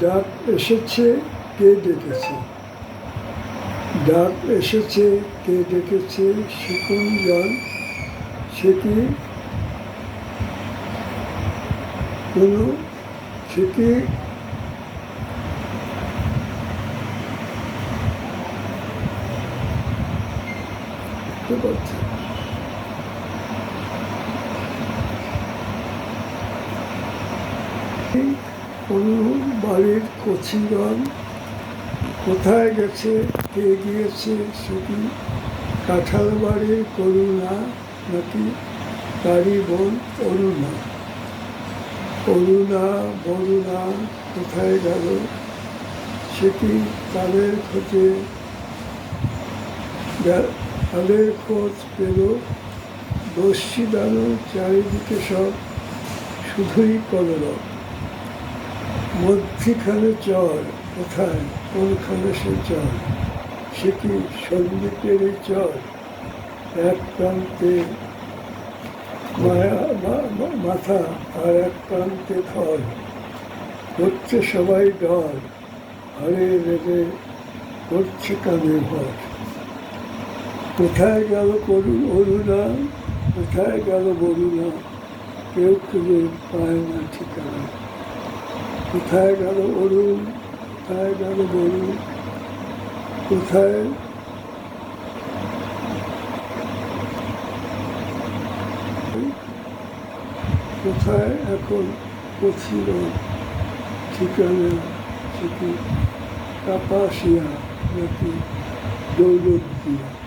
ডাক এসেছে, কে ডেকেছে? ডাক এসেছে, কে ডেকেছে? শিকুন জল সে কি? কোনো, সে কি? পারছি। কোনো বাড়ির কচিগণ কোথায় গেছে, কে গিয়েছে সেটি কাঁঠাল বাড়ির করুণা নাকি তারই বোন অরুণা? অরুণা, বরুণা কোথায় গেল সেটি তাদের খোঁজে তাদের খোঁজ পেল দস্যি দানো চারিদিকে সব শুধুই কলরব। মধ্যিখানে চর কোথায় কোনখানে সে চর? সে কি সন্দীপের চর। এক প্রান্তে মায়া মাথা আর এক প্রান্তে থর হচ্ছে সবাই ডর হারে রেগে করছে কানে ভর। কোথায় গেল করুণ অরুণা কোথায় গেল বরুণা কেউ খুঁজে পায় না ঠিকানা। কোথায় গেল অরুণ? কোথায় গেল বরুণ? কোথায়? কোথায় এখন? পছিল ঠিকানা সেটি কাপাসিয়া নাকি দৌলতদিয়া?